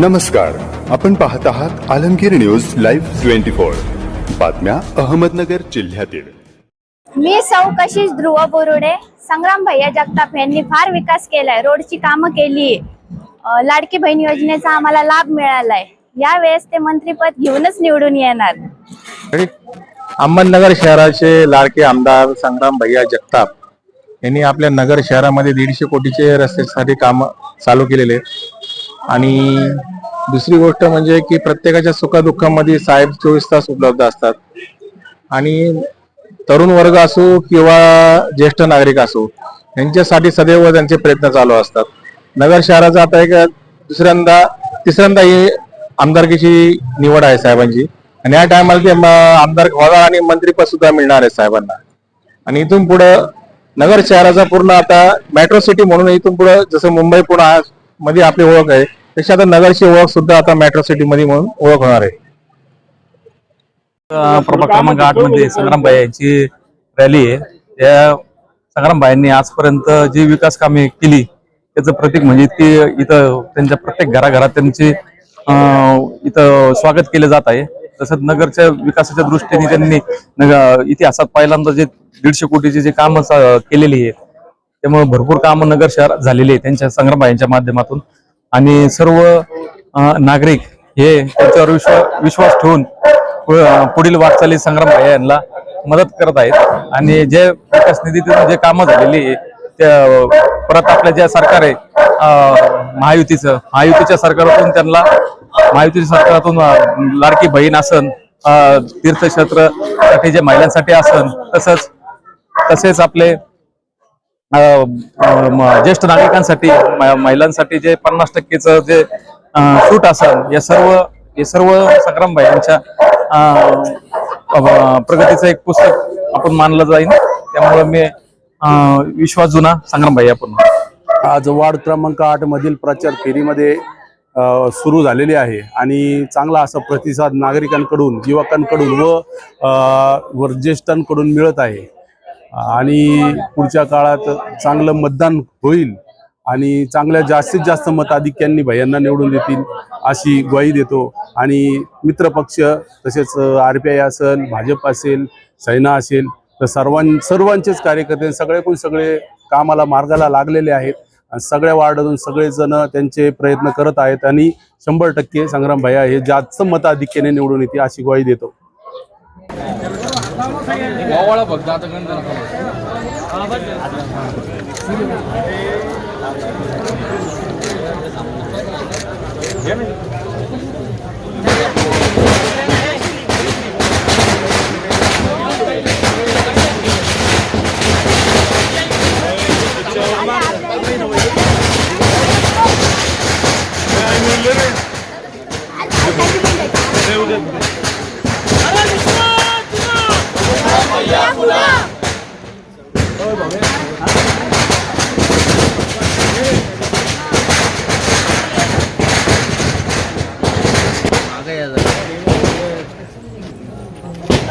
नमस्कार. आपण पाहत आहात Alamgir news live twenty four. बातम्या अहमदनगर जिल्ह्यातील. मी सौ कशिश ध्रुव बोरुडे. संग्राम भैया जगताप यांनी फार विकास केलाय. रोडची कामं केली. लाडकी बहीण योजनेचा आम्हाला लाभ मिळालाय. यावेळेस ते मंत्रीपद घेऊनच निवडून येणार. अहमदनगर शहराचे लाडके आमदार संग्राम भैया जगताप यांनी आपल्या नगर शहरामध्ये दीडशे कोटीचे रस्त्यासाठी काम चालू केलेले आहेत. आणि दुसरी गोष्ट म्हणजे की प्रत्येकाच्या सुखदुःखामध्ये साहेब चोवीस तास उपलब्ध असतात. आणि तरुण वर्ग असो किंवा ज्येष्ठ नागरिक असो यांच्यासाठी सदैव त्यांचे प्रयत्न चालू असतात. नगर शहराचा आता एक दुसऱ्यांदा तिसऱ्यांदा ही आमदारकीची निवड आहे साहेबांची. आणि या टायमाला ते आमदार व्हावा आणि मंत्रीपद सुद्धा मिळणार आहे साहेबांना. आणि इथून पुढं नगर शहराचा पूर्ण आता मेट्रो सिटी म्हणून इथून पुढं जसं मुंबई पुणे मध्ये आपली ओळख आहे. तशी आता नगरची ओळख सुद्धा आता मेट्रो सिटी मध्ये म्हणून ओळख होणार आहे. प्रभाग क्रमांक आठमध्ये संग्रामबाई यांची रॅली आहे. त्या संग्रामबाईंनी आजपर्यंत जी विकास कामे केली त्याचं प्रतीक म्हणजे की इथं त्यांच्या प्रत्येक घराघरात त्यांची इथं स्वागत केले जात आहे. तसंच नगरच्या विकासाच्या दृष्टीने त्यांनी इतिहासात पहिल्यांदा जे दीडशे कोटीची जी कामं केलेली आहे त्यामुळे भरपूर कामं नगर शहरात झालेली आहे. त्यांच्या संग्रामबाईंच्या माध्यमातून. आणि सर्व नागरिक हे त्यांच्यावर विश्वास विश्वास ठेवून पुढील वाटचाली संग्राम भाई यांना मदत करत आहेत. आणि जे विकास निधीतून जे कामं झालेली आहे त्या परत आपलं जे सरकार आहे महायुतीचं महायुतीच्या सरकारातून त्यांना महायुतीच्या सरकारातून लाडकी बहीण आसन तीर्थक्षेत्रासाठी जे महिलांसाठी आसन तसंच तसेच आपले ज्येष्ठ नागरिकांसाठी महिलांसाठी जे पन्नास टक्केचं जे सूट असेल या सर्व हे सर्व संग्रामबाई यांच्या प्रगतीचं एक पुस्तक आपण मानलं जाईल त्यामुळे मी विश्वास जुना संग्रामबाई आपण आज वार्ड क्रमांक आठ मधील प्रचार फेरीमध्ये सुरू झालेली आहे. आणि चांगला असा प्रतिसाद नागरिकांकडून युवकांकडून व वर ज्येष्ठांकडून मिळत आहे. आणि पुढच्या काळात चांगलं मतदान होईल आणि चांगल्या जास्तीत जास्त मताधिक्यांनी भैयांना निवडून देतील अशी ग्वाही देतो. आणि मित्रपक्ष तसेच आर पी आय असेल भाजप असेल सैना असेल तर सर्वां सर्वांचेच कार्यकर्ते सगळेकडून सगळे कामाला मार्गाला लागलेले आहेत. आणि सगळ्या वार्डातून सगळेजण त्यांचे प्रयत्न करत आहेत आणि शंभर टक्के संग्राम भैया हे जास्त मताधिक्याने निवडून येते अशी ग्वाही देतो. गोवाळा बघता आता गंध नका.